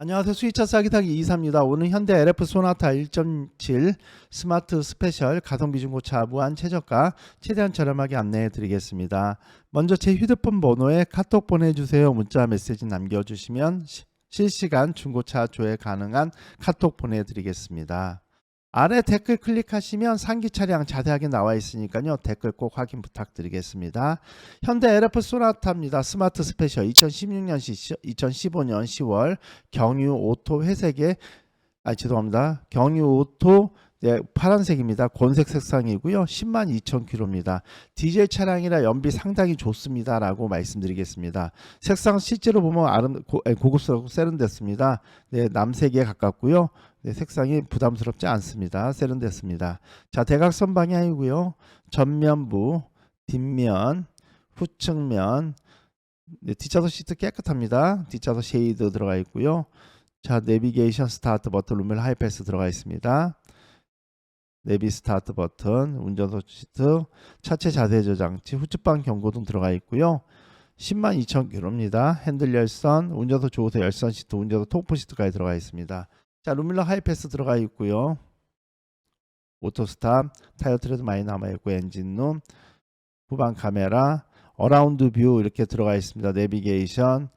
안녕하세요. 수위차 싸기 타기 이사입니다. 오늘 현대 LF 소나타 1.7 스마트 스페셜 가성비 중고차 무한 최저가 최대한 저렴하게 안내해 드리겠습니다. 먼저 제 휴대폰 번호에 카톡 보내주세요. 문자 메시지 남겨주시면 시- 실시간 중고차 조회 가능한 카톡 보내드리겠습니다. 아래 댓글 클릭하시면 상기 차량 자세하게 나와 있으니까요. 댓글 꼭 확인 부탁드리겠습니다. 현대 LF 소나타입니다. 스마트 스페셜 2016년 시 2015년 10월 경유 오토 회색의 아 죄송합니다. 경유 오토 네, 파란색입니다. 곤색 색상이고요. 10만 2천 킬로입니다. 디젤 차량이라 연비 상당히 좋습니다라고 말씀드리겠습니다. 색상 실제로 보면 아름 고, 에, 고급스럽고 세련됐습니다. 네, 남색에 가깝고요. 네, 색상이 부담스럽지 않습니다. 세련됐습니다. 자, 대각선 방향이고요. 전면부, 뒷면, 후측면, 네, 뒷좌석 시트 깨끗합니다. 뒷좌석 쉐이드 들어가 있고요. 자, 내비게이션 스타트 버튼 루멜 하이패스 들어가 있습니다. 내비 스타트 버튼, 운전석 시트, 차체 자세 저장치, 후측방 경고 등 들어가 있고요. 10만 2천 킬로입니다. 핸들 열선, 운전석 조우석 열선 시트, 운전석 토프 시트까지 들어가 있습니다. 자, 루밀러 하이패스 들어가 있고요. 오토 스탑, 타이어 트레드 많이 남아 있고 엔진룸, 후방 카메라, 어라운드 뷰 이렇게 들어가 있습니다. 내비게이션,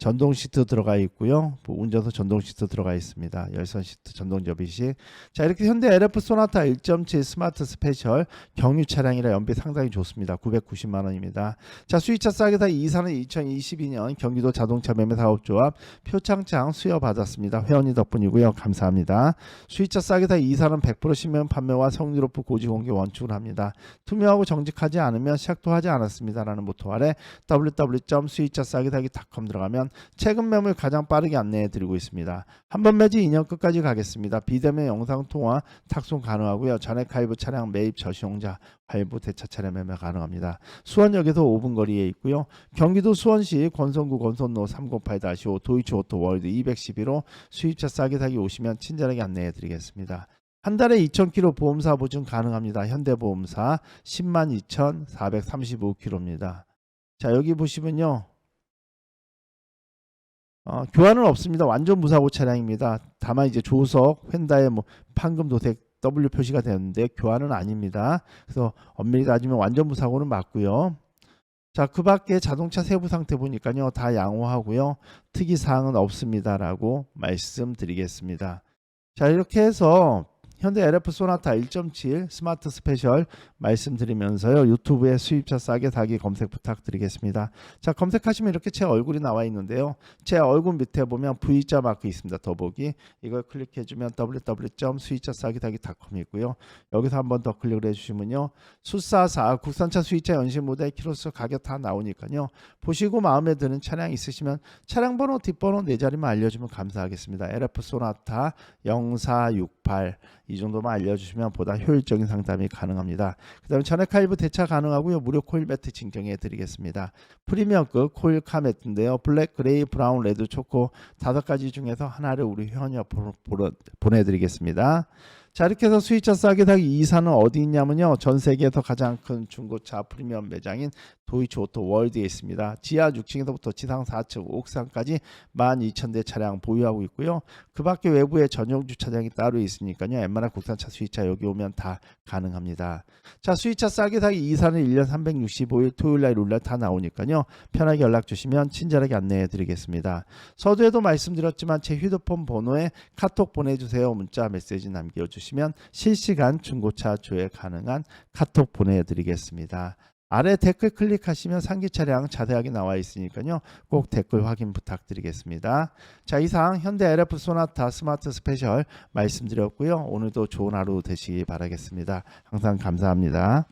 전동 시트 들어가 있고요. 뭐 운전석 전동 시트 들어가 있습니다. 열선 시트 전동 접이식. 자 이렇게 현대 LF 소나타 1.7 스마트 스페셜 경유 차량이라 연비 상당히 좋습니다. 990만 원입니다. 자 수입차 싸게 다 이사는 2022년 경기도 자동차 매매 사업조합 표창장 수여 받았습니다. 회원님 덕분이고요. 감사합니다. 수입차 싸게 다 이사는 100% 신면 판매와 높은 고지 공개 원칙을 합니다. 투명하고 정직하지 않으면 시작도 하지 않았습니다라는 모토 아래 www.수입차 싸게 다기.com 들어가면 최근 매물 가장 빠르게 안내해 드리고 있습니다. 한 번 매지 2년 끝까지 가겠습니다. 비대면 영상 통화 탁송 가능하고요. 전액 할부 차량 매입 저시용자 할부 대차 차량 매매 가능합니다. 수원역에서 5분 거리에 있고요. 경기도 수원시 권선구 권선로 308-5 도이치 오토 월드 211호 수입차 싸게 사기 오시면 친절하게 안내해 드리겠습니다. 한 달에 2,000km 보험사 보증 가능합니다. 현대보험사 10만 2,435km입니다. 자 여기 보시면요. 어, 교환은 없습니다. 완전 무사고 차량입니다. 다만 이제 조석, 휀다에 뭐 판금 도색 W 표시가 되는데 교환은 아닙니다. 그래서 엄밀히 따지면 완전 무사고는 맞고요. 자, 그 밖에 자동차 세부 상태 보니까요. 다 양호하고요. 특이 사항은 없습니다라고 말씀드리겠습니다. 자, 이렇게 해서 현대 LF 소나타 1.7 스마트 스페셜 말씀드리면서요. 유튜브에 수입차 싸게 사기 검색 부탁드리겠습니다. 자, 검색하시면 이렇게 제 얼굴이 나와 있는데요. 제 얼굴 밑에 보면 V자 마크 있습니다. 더보기. 이걸 클릭해 주면 www.수입차 싸게 사기.com 있고요. 여기서 한번 더 클릭을 해 주시면요. 수사사 국산차 수입차 연식 모델 키로수 가격 다 나오니까요. 보시고 마음에 드는 차량 있으시면 차량 번호 뒷번호 네 자리만 알려 주면 감사하겠습니다. LF 소나타 0468이 정도만 알려주시면 보다 효율적인 상담이 가능합니다. 그 다음에 전액 할부 대차 가능하고요. 무료 코일 매트 진경해 드리겠습니다. 프리미엄급 코일 카 매트인데요. 블랙, 그레이, 브라운, 레드, 초코 다섯 가지 중에서 하나를 우리 회원이 보내드리겠습니다. 자 이렇게 해서 수입차 싸게 사기 이사는 어디 있냐면요. 전 세계에서 가장 큰 중고차 프리미엄 매장인 도이치 오토 월드에 있습니다. 지하 6층에서부터 지상 4층, 옥상까지 12,000대 차량 보유하고 있고요. 그 밖에 외부에 전용 주차장이 따로 있으니까요. 웬만한 국산차 수입차 여기 오면 다 가능합니다. 자 수입차 싸게 사기 이사는 1년 365일 토요일 날 룰렛 다 나오니까요. 편하게 연락 주시면 친절하게 안내해 드리겠습니다. 서두에도 말씀드렸지만 제 휴대폰 번호에 카톡 보내주세요. 문자 메시지 남겨 주시면 실시간 중고차 조회 가능한 카톡 보내드리겠습니다. 아래 댓글 클릭하시면 상기 차량 자세하게 나와 있으니까요. 꼭 댓글 확인 부탁드리겠습니다. 자 이상 현대 LF 소나타 스마트 스페셜 말씀드렸고요. 오늘도 좋은 하루 되시기 바라겠습니다. 항상 감사합니다.